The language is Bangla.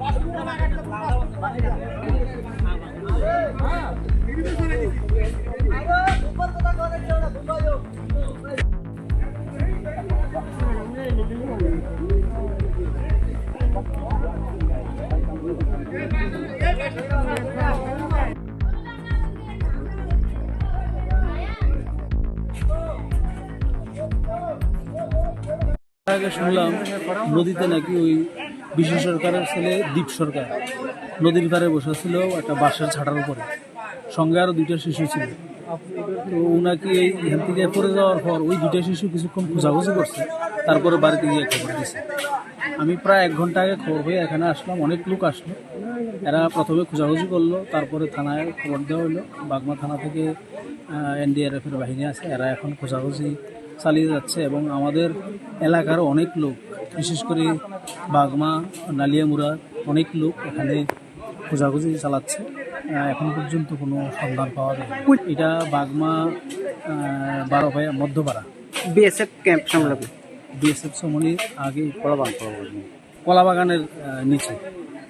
পাঁচ আগে শুনলাম নদীতে নাকি ওই বিশ্ব সরকারের ছেলে দ্বীপ সরকার নদীর ধারে বসেছিল একটা বাঁশের ছাটার উপরে। সঙ্গে আরও দুইটা শিশু ছিল। তো উনাকি এই এখান থেকে পড়ে যাওয়ার পর ওই দুইটা শিশু কিছুক্ষণ খোঁজাখুঁজি করছে, তারপরে বাড়িতে গিয়ে খবর দিছে। আমি প্রায় এক ঘণ্টা আগে খবর পেয়ে এখানে আসলাম, অনেক লোক আসলো। এরা প্রথমে খোঁজাখুঁজি করল, তারপরে থানায় খবর দেওয়া হলো। বাগমা থানা থেকে এনডিআরএফ এর বাহিনী আছে, এরা এখন খোঁজাখুঁজি চালিয়ে যাচ্ছে এবং আমাদের এলাকার অনেক লোক বিশেষ করে বাগমা নালিয়ামুড়া অনেক লোক এখানে খোঁজাখুঁজি চালাচ্ছে। এখন পর্যন্ত কোনো সন্ধান পাওয়া যায় এটা বাগমা বারো ভাইয়া মধ্যপাড়া। বিএসএফ ক্যাম্প সংলগ্ন বিএসএফ সমনির আগে কলাবাগান কলাবাগানের নিচে।